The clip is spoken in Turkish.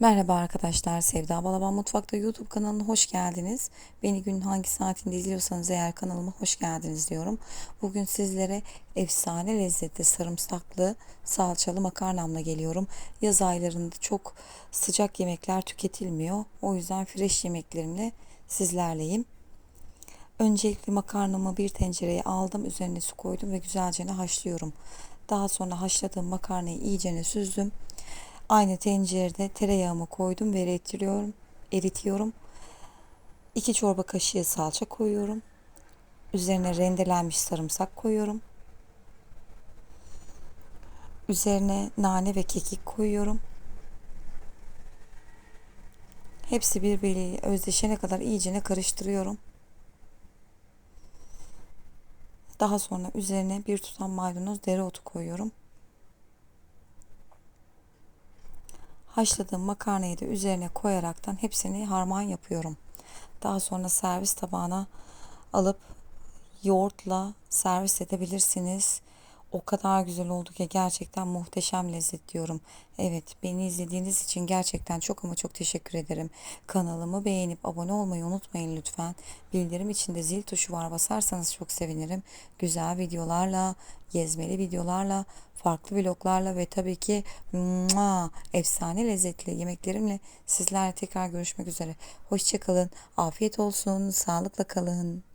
Merhaba arkadaşlar, Sevda Balaban Mutfak'ta YouTube kanalına hoş geldiniz. Beni günün hangi saatinde izliyorsanız eğer kanalıma hoş geldiniz diyorum. Bugün sizlere efsane lezzetli sarımsaklı salçalı makarnamla geliyorum. Yaz aylarında çok sıcak yemekler tüketilmiyor. O yüzden fresh yemeklerimle sizlerleyim. Öncelikle makarnamı bir tencereye aldım. Üzerine su koydum ve güzelce haşlıyorum. Daha sonra haşladığım makarnayı iyicene süzdüm. Aynı tencerede tereyağımı koydum ve eritiyorum. eritiyorum. 2 çorba kaşığı salça koyuyorum. Üzerine rendelenmiş sarımsak koyuyorum. Üzerine nane ve kekik koyuyorum. Hepsi birbiriyle özdeşene kadar iyicene karıştırıyorum. Daha sonra üzerine bir tutam maydanoz dereotu koyuyorum. Haşladığım makarnayı da üzerine koyaraktan hepsini harman yapıyorum. Daha sonra servis tabağına alıp yoğurtla servis edebilirsiniz. O kadar güzel oldu ki gerçekten muhteşem lezzet diyorum. Evet beni izlediğiniz için gerçekten çok ama çok teşekkür ederim. Kanalımı beğenip abone olmayı unutmayın lütfen. Bildirim içinde zil tuşu var basarsanız çok sevinirim. Güzel videolarla, gezmeli videolarla, farklı vloglarla ve tabii ki mua, efsane lezzetli yemeklerimle sizlerle tekrar görüşmek üzere. Hoşçakalın, afiyet olsun, sağlıkla kalın.